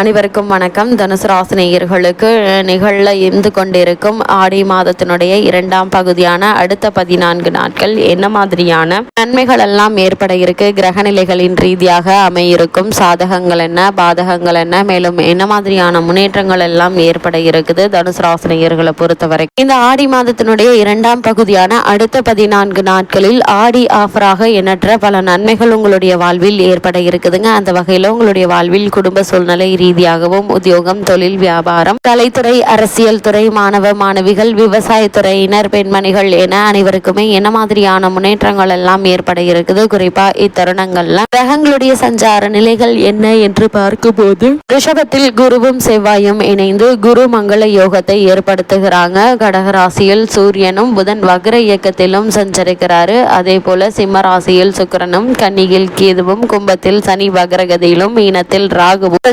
அனைவருக்கும் வணக்கம். தனுசு ராசினியர்களுக்கு நிகழ இருந்து கொண்டிருக்கும் ஆடி மாதத்தினுடைய இரண்டாம் பகுதியான அடுத்த பதினான்கு நாட்கள் என்ன மாதிரியான நன்மைகள் எல்லாம் ஏற்பட இருக்கு? கிரகநிலைகளின் ரீதியாக அமையிருக்கும் சாதகங்கள் என்ன? பாதகங்கள் என்ன? மேலும் என்ன மாதிரியான முன்னேற்றங்கள் எல்லாம் ஏற்பட இருக்குது? தனுசு ராசினியர்களை பொறுத்தவரை இந்த ஆடி மாதத்தினுடைய இரண்டாம் பகுதியான அடுத்த பதினான்கு நாட்களில் ஆடி ஆஃபராக எண்ணற்ற பல நன்மைகள் உங்களுடைய வாழ்வில் ஏற்பட இருக்குதுங்க. அந்த வகையில் உங்களுடைய வாழ்வில் குடும்ப சூழ்நிலை ரீதியாகவும் உத்தியோகம் தொழில் வியாபாரம் கலைத்துறை அரசியல் துறை மாணவ மாணவிகள் விவசாயத்துறையினர் பெண்மணிகள் என அனைவருக்குமே என்ன மாதிரியான முன்னேற்றங்கள் எல்லாம் ஏற்பட இருக்குது? குறிப்பா இத்தருணங்கள்ல. கிரகங்களுடைய சஞ்சார நிலைகள் என்ன என்று பார்க்கும்போது ரிஷபத்தில் குருவும் செவ்வாயும் இணைந்து குரு மங்கள யோகத்தை ஏற்படுத்துகிறாங்க. கடகராசியில் சூரியனும் புதன் வக்ர இயக்கத்திலும் சஞ்சரிக்கிறாரு. அதே போல சிம்ம ராசியில் சுக்கிரனும் கன்னியில் கேதுவும் கும்பத்தில் சனி வக்ரகதியிலும் மீனத்தில் ராகுவும்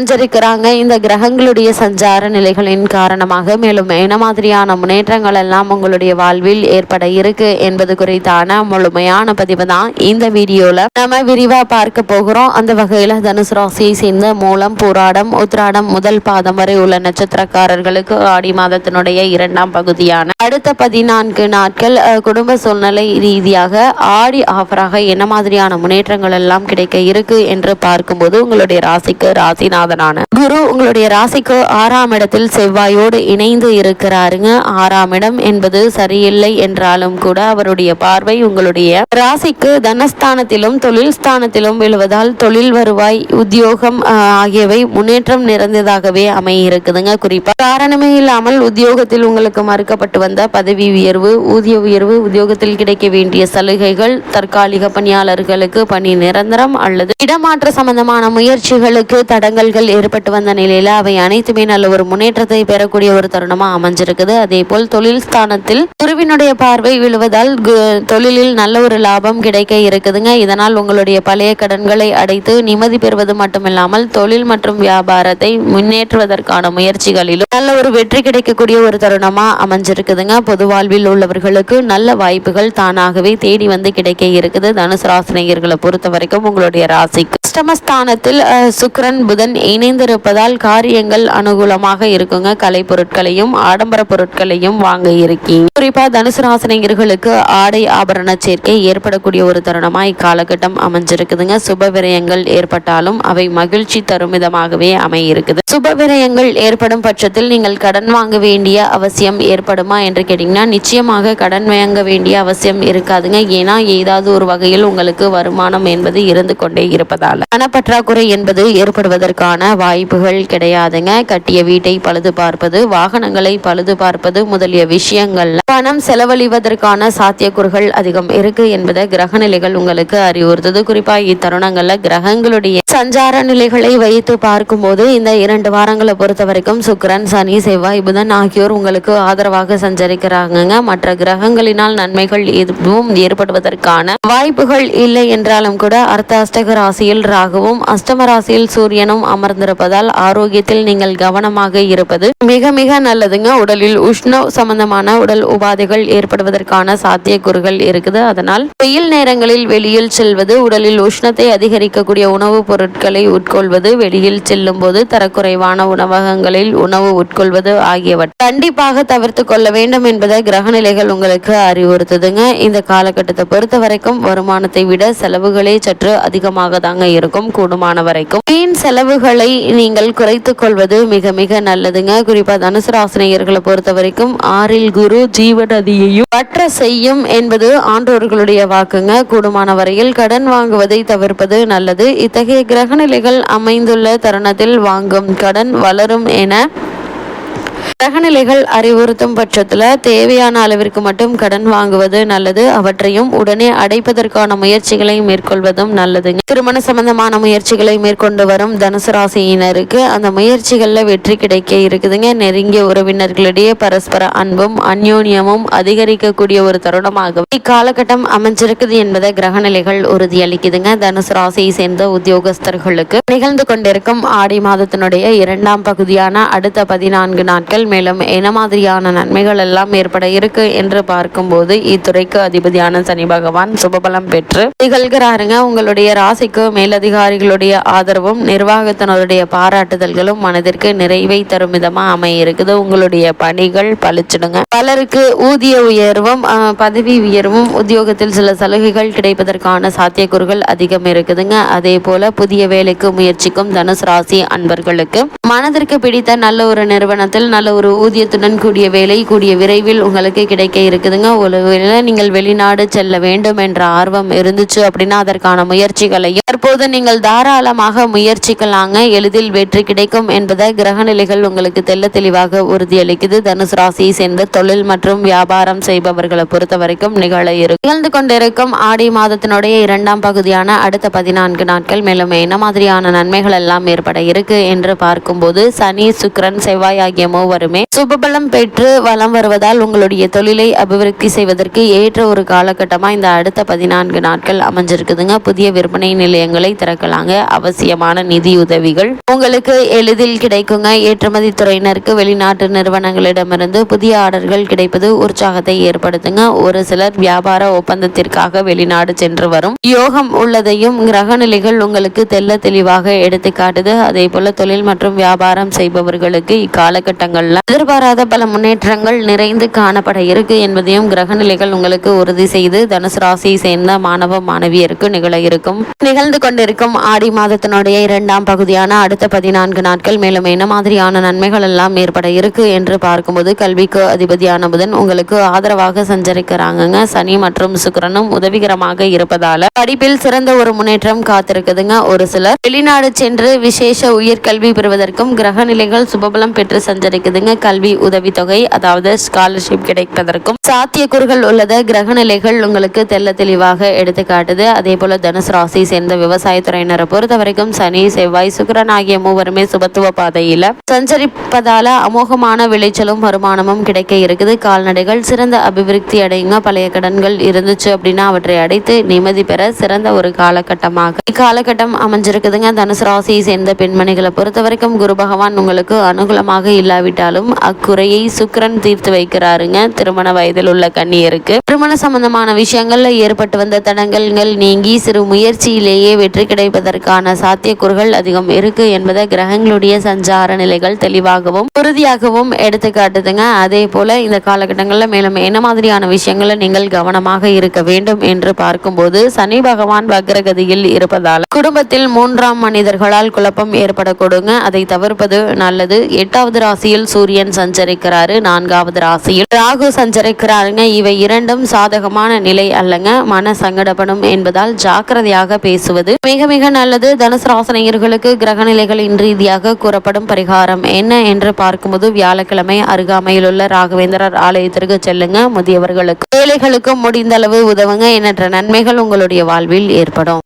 சஞ்சரிக்கிறாங்க இந்த கிரகங்களுடைய சஞ்சார நிலைகளின் காரணமாக மேலும் என்ன மாதிரியான முன்னேற்றங்கள் எல்லாம் உங்களுடைய வாழ்வில் ஏற்பட இருக்கு என்பது குறித்தான முழுமையான பதிவு தான் இந்த வீடியோல. நம்ம விரிவா பார்க்க போகிறோம். அந்த வகையில தனுசு ராசியை சேர்ந்த மூலம் போராடம் உத்ராடம் முதல் பாதம் வரை உள்ள நட்சத்திரக்காரர்களுக்கு ஆடி மாதத்தினுடைய இரண்டாம் பகுதியான அடுத்த பதினான்கு நாட்கள் குடும்ப சூழ்நிலை ரீதியாக ஆடி ஆஃபராக என்ன மாதிரியான முன்னேற்றங்கள் எல்லாம் கிடைக்க இருக்கு என்று பார்க்கும்போது உங்களுடைய ராசிக்கு ராசிநாதனான குரு உங்களுடைய ராசிக்கு ஆறாம் இடத்தில் செவ்வாயோடு இணைந்து இருக்கிறாருங்க. ஆறாம் இடம் என்பது சரியில்லை என்றாலும் கூட அவருடைய பார்வை உங்களுடைய ராசிக்கு தனஸ்தானத்திலும் தொழில் ஸ்தானத்திலும் விழுவதால் தொழில் வருவாய் உத்தியோகம் ஆகியவை முன்னேற்றம் நிறைந்ததாகவே அமைய இருக்குதுங்க குறிப்பா காரணமே இல்லாமல் உத்தியோகத்தில் உங்களுக்கு மறுக்கப்பட்டு வந்த பதவி உயர்வு ஊதிய உயர்வு உத்தியோகத்தில் கிடைக்க வேண்டிய சலுகைகள் தற்காலிக பணியாளர்களுக்கு பணி நிரந்தரம் அல்லது இடமாற்ற சம்பந்தமான முயற்சிகளுக்கு தடங்கல்கள் ஏற்பட்டு வந்த நிலையில அவை அனைத்துமே நல்ல ஒரு முன்னேற்றத்தை பெறக்கூடிய ஒரு தருணமா அமைஞ்சிருக்குது. அதே போல் தொழில் ஸ்தானத்தில் குருவினுடைய பார்வை விழுவதால் தொழிலில் நல்ல ஒரு லாபம் கிடைக்க இருக்குதுங்க. இதனால் உங்களுடைய பழைய கடன்களை அடைத்து நிம்மதி பெறுவது மட்டுமில்லாமல் தொழில் மற்றும் வியாபாரத்தை முன்னேற்றுவதற்கான முயற்சிகளிலும் நல்ல ஒரு வெற்றி கிடைக்கக்கூடிய ஒரு தருணமா அமைஞ்சிருக்குதுங்க. பொது வாழ்வில் உள்ளவர்களுக்கு நல்ல வாய்ப்புகள் தானாகவே தேடி வந்து கிடைக்க இருக்குது. தனுசு ராசினியர்களை பொறுத்த வரைக்கும் உங்களுடைய ராசிக்கு அஷ்டமஸ்தானத்தில் சுக்கரன் புதன் இணைந்து இருப்பதால் காரியங்கள் அனுகூலமாக இருக்குங்க. கலை பொருட்களையும் ஆடம்பர பொருட்களையும் வாங்க இருக்கீங்க. குறிப்பா தனுசு ராசினியர்களுக்கு ஆடை ஆபரண சேர்க்கை ஏற்படக்கூடிய ஒரு தருணமா இக்காலகட்டம் அமைஞ்சிருக்குதுங்க. சுப விரயங்கள் ஏற்பட்டாலும் அவை மகிழ்ச்சி தரும் விதமாகவே அமையிருக்குது. சுப விரயங்கள் ஏற்படும் பட்சத்தில் நீங்கள் கடன் வாங்க வேண்டிய அவசியம் ஏற்படுமா என்று கேட்டீங்கன்னா நிச்சயமாக கடன் வாங்க வேண்டிய அவசியம் இருக்காதுங்க. ஏன்னா ஏதாவது ஒரு வகையில் உங்களுக்கு வருமானம் என்பது இருந்து கொண்டே இருப்பதால். பணப்பற்றாக்குறை என்பது ஏற்படுவதற்கான வாய்ப்பு வாய்ப்புகள் கிடையாதுங்க. கட்டிய வீட்டை பழுது பார்ப்பது வாகனங்களை பழுது பார்ப்பது முதலிய விஷயங்கள்ல பணம் செலவழிவதற்கான சாத்தியக்கூறுகள் அதிகம் இருக்கு என்பதை கிரக நிலைகள் உங்களுக்கு அறிவுறுத்தது. குறிப்பா இத்தருணங்கள்ல கிரகங்களுடைய சஞ்சார நிலைகளை வைத்து பார்க்கும்போது இந்த இரண்டு வாரங்களை பொறுத்த வரைக்கும் சுக்கிரன் சனி செவ்வாய் புதன் ஆகியோர் உங்களுக்கு ஆதரவாக சஞ்சரிக்கிறாங்கங்க. மற்ற கிரகங்களினால் நன்மைகள் எதுவும் ஏற்படுவதற்கான வாய்ப்புகள் இல்லை என்றாலும் கூட அர்த்த அஷ்டக ராசியில் ராகுவும் அஷ்டம ராசியில் சூரியனும் இருப்பதால் ஆரோக்கியத்தில் நீங்கள் கவனமாக இருப்பது மிக மிக நல்லதுங்க. உடலில் உஷ்ண சம்பந்தமான உடல் உபாதைகள் ஏற்படுவதற்கான சாத்தியக்கூறுகள் இருக்குது. அதனால் வெயில் நேரங்களில் வெளியில் செல்வது உடலில் உஷ்ணத்தை அதிகரிக்கக்கூடிய உணவுப் பொருட்களை உட்கொள்வது வெளியில் செல்லும் போது தரக்குறைவான உணவகங்களில் உணவு உட்கொள்வது ஆகியவற்றை கண்டிப்பாக தவிர்த்து கொள்ள வேண்டும் என்பதை கிரகநிலைகள் உங்களுக்கு அறிவுறுத்துதுங்க. இந்த காலகட்டத்தை பொறுத்த வரைக்கும் வருமானத்தை விட செலவுகளே சற்று அதிகமாக தாங்க இருக்கும். கூடுமான வரைக்கும் வீண் செலவுகளை நீங்கள் குறைத்து கொள்வது மிக மிக நல்லதுங்க. குறிப்பா தனுசு ராசினியர்களை பொறுத்த வரைக்கும் ஆறில் குரு ஜீவநதியையும் பற்ற செய்யும் என்பது ஆன்றோர்களுடைய வாக்குங்க. கூடுமான வரையில் கடன் வாங்குவதை தவிர்ப்பது நல்லது. இத்தகைய கிரகநிலைகள் அமைந்துள்ள தருணத்தில் வாங்கும் கடன் வளரும் என கிரகநிலைகள் அறிவுறுத்தும் பட்சத்தில் தேவையான அளவிற்கு மட்டும் கடன் வாங்குவது நல்லது. அவற்றையும் உடனே அடைப்பதற்கான முயற்சிகளை மேற்கொள்வதும் நல்லதுங்க. திருமண சம்பந்தமான முயற்சிகளை மேற்கொண்டு வரும் தனுசு ராசியினருக்கு அந்த முயற்சிகளில் வெற்றி கிடைக்க இருக்குதுங்க. நெருங்கிய உறவினர்களிடையே பரஸ்பர அன்பும் அந்யோன்யமும் அதிகரிக்கக்கூடிய ஒரு தருணமாகவும் இக்காலகட்டம் அமைஞ்சிருக்குது என்பதை கிரகநிலைகள் உறுதியளிக்குதுங்க. தனுசு ராசியை சேர்ந்த உத்தியோகஸ்தர்களுக்கு நிகழ்ந்து கொண்டிருக்கும் ஆடி மாதத்தினுடைய இரண்டாம் பகுதியான அடுத்த பதினான்கு நாட்கள் நாட்கள் மேலும் என்ன மாதிரியான நன்மைகள் எல்லாம் ஏற்பட இருக்கு என்று பார்க்கும்போது இத்துறைக்கு அதிபதியான சனி பகவான் சுபபலம் பெற்று திகழ்கிறாருங்க உங்களுடைய ராசிக்கு மேலதிகாரிகளுடைய ஆதரவும் நிர்வாகத்தினருடைய பாராட்டுதல்களும் மனதிற்கு நிறைவை தரும் விதமா அமைய இருக்குது. உங்களுடைய பணிகள் பழிச்சிடுங்க பலருக்கு ஊதிய உயர்வும் பதவி உயர்வும் உத்தியோகத்தில் சில சலுகைகள் கிடைப்பதற்கான சாத்தியக்கூறுகள் அதிகம் இருக்குதுங்க. அதே போல புதிய வேலைக்கு முயற்சிக்கும் தனுசு ராசி அன்பர்களுக்கு மனதிற்கு பிடித்த நல்ல ஒரு நிறுவனத்தில் நல்ல ஒரு ஊதியத்துடன் கூடிய வேலை கூடிய விரைவில் உங்களுக்கு கிடைக்க இருக்குதுங்க. ஒருவேளை நீங்கள் வெளிநாடு செல்ல வேண்டும் என்ற ஆர்வம் இருந்துச்சு அப்படின்னா அதற்கான முயற்சிகளையும் தற்போது நீங்கள் தாராளமாக முயற்சிக்கலாங்க. எளிதில் வெற்றி கிடைக்கும் என்பதை கிரக நிலைகள் உங்களுக்கு தெள்ள தெளிவாக உறுதியளிக்குது. தனுசு ராசியை சேர்ந்த தொழில் மற்றும் வியாபாரம் செய்பவர்களை பொறுத்த வரைக்கும் நிகழ இருக்கும் நிகழ்ந்து கொண்டிருக்கும் ஆடி மாதத்தினுடைய இரண்டாம் பகுதியான அடுத்த பதினான்கு நாட்கள் மேலும் என்ன மாதிரியான நன்மைகள் எல்லாம் ஏற்பட இருக்கு என்று பார்க்கும்போது சனி சுக்ரன் செவ்வாய் ஆகிய மூவருமே சுபபலம் பெற்று வலம் வருவதால் உங்களுடைய தொழிலை அபிவிருத்தி செய்வதற்கு ஏற்ற ஒரு காலகட்டமா இந்த அடுத்த பதினான்கு நாட்கள் அமைஞ்சிருக்குதுங்க. புதிய விற்பனை நிலையங்களை திறக்கலாங்க. அவசியமான நிதி உதவிகள். உங்களுக்கு எளிதில் கிடைக்குங்க. ஏற்றுமதி துறையினருக்கு வெளிநாட்டு நிறுவனங்களிடமிருந்து புதிய ஆர்டர்கள் கிடைப்பது உற்சாகத்தை ஏற்படுத்துங்க. ஒரு சிலர் வியாபார ஒப்பந்தத்திற்காக வெளிநாடு சென்று வரும். யோகம் உள்ளதையும் கிரக நிலைகள் உங்களுக்கு தெள்ள தெளிவாக எடுத்து காட்டுது அதே போல தொழில் மற்றும் வியாபாரம் செய்பவர்களுக்கு இக்காலகட்டங்கள்ல எதிர்பாராத பல முன்னேற்றங்கள் நிறைந்து காணப்பட இருக்கு என்பதையும் கிரக நிலைகள் உங்களுக்கு உறுதி செய்து தனுசு ராசியை சேர்ந்த மாணவ மாணவியருக்கு நிகழ இருக்கும். நிகழ்ந்து கொண்டிருக்கும் ஆடி மாதத்தினுடைய இரண்டாம் பகுதியான அடுத்த பதினான்கு நாட்கள் மேலும் என்ன மாதிரியான நன்மைகள் எல்லாம் ஏற்பட இருக்கு என்று பார்க்கும்போது கல்விக்கு அதிபதியான புதன் உங்களுக்கு ஆதரவாக சஞ்சரிக்கிறாங்கங்க. சனி மற்றும் சுக்கிரனும் உதவிகரமாக இருப்பதால படிப்பில் சிறந்த ஒரு முன்னேற்றம் காத்திருக்குதுங்க. ஒரு சிலர் வெளிநாடு சென்று விசேஷ உயர்கல்வி பெறுவதற்கும் கிரக நிலைகள் சுபபலம் பெற்று சஞ்சரிக்குதுங்க. கல்வி உதவித்தொகை அதாவது ஸ்காலர்ஷிப் கிடைப்பதற்கும் சாத்தியக்கூறுகள் உள்ளத. கிரக நிலைகள் உங்களுக்கு தெள்ள தெளிவாக எடுத்துக்காட்டுது. அதே போல தனுசு ராசி சேர்ந்த விவசாயத்துறையினரை பொறுத்த வரைக்கும் சனி செவ்வாய் சுக்கிரன் ஆகிய மூவருமே சுபத்துவ பாதையில சஞ்சரிப்பதால அமோகமான விளைச்சலும் வருமானமும் கிடைக்க இருக்குது. கால்நடைகள் சிறந்த அபிவிருத்தி அடையுங்க. பழைய கடன்கள் இருந்துச்சு அப்படின்னா அவற்றை அடைத்து நிம்மதி பெற சிறந்த ஒரு காலகட்டமாக இக்காலகட்டம் அமைஞ்சிருக்குதுங்க. தனுசு ராசியை சேர்ந்த பெண்மணிகளை பொறுத்த வரைக்கும் குரு பகவான் உங்களுக்கு அனுகூலமாக இல்லாவிட்டாலும் அக்குறையை சுக்கிரன் தீர்த்து வைக்கிறாருங்க. திருமண வயதில் உள்ள கண்ணியருக்கு. திருமண சம்பந்தமான விஷயங்கள்ல ஏற்பட்டு வந்த தடங்கல்கள் நீங்கி சிறு முயற்சியிலேயே வெற்றி கிடைப்பதற்கான சாத்தியக்கூறுகள் அதிகம் இருக்கு என்பதை கிரகங்களுடைய சஞ்சார நிலைகள் தெளிவாகவும் உறுதியாகவும் எடுத்து காட்டுதுங்க அதே போல இந்த காலகட்டங்களில் மேலும் என்ன மாதிரியான விஷயங்களை நீங்கள் கவனமாக இருக்க வேண்டும் என்று பார்க்கும்போது சனி பகவான் வக்ரகதியில் இருப்பதால் குடும்பத்தில் மூன்றாம் மனிதர்களால் குழப்பம் ஏற்படக்கூடுங்க. அதை தவிர்ப்பது நல்லது. எட்டாவது ராசியில் சூரியன் சஞ்சரிக்கிறாரு நான்காவது ராசியில். ராகு சஞ்சரிக்கிறாருங்க. இவை இரண்டும் சாதகமான நிலை அல்லங்க. மன சங்கடப்படும் என்பதால் ஜாக்கிரதையாக பேசுவது மிக மிக நல்லது. தனுசு ராசனையர்களுக்கு கிரக நிலைகளின் ரீதியாக கூறப்படும் பரிகாரம் என்ன என்று பார்க்கும்போது வியாழக்கிழமை அருகாமையில் உள்ள ராகவேந்திரர் ஆலயத்திற்கு செல்லுங்க. முதியவர்களுக்கு ஏழைகளுக்கும் முடிந்த அளவு உதவுங்க. எண்ணற்ற நன்மைகள் உங்களுடைய வாழ்வில் ஏற்படும்.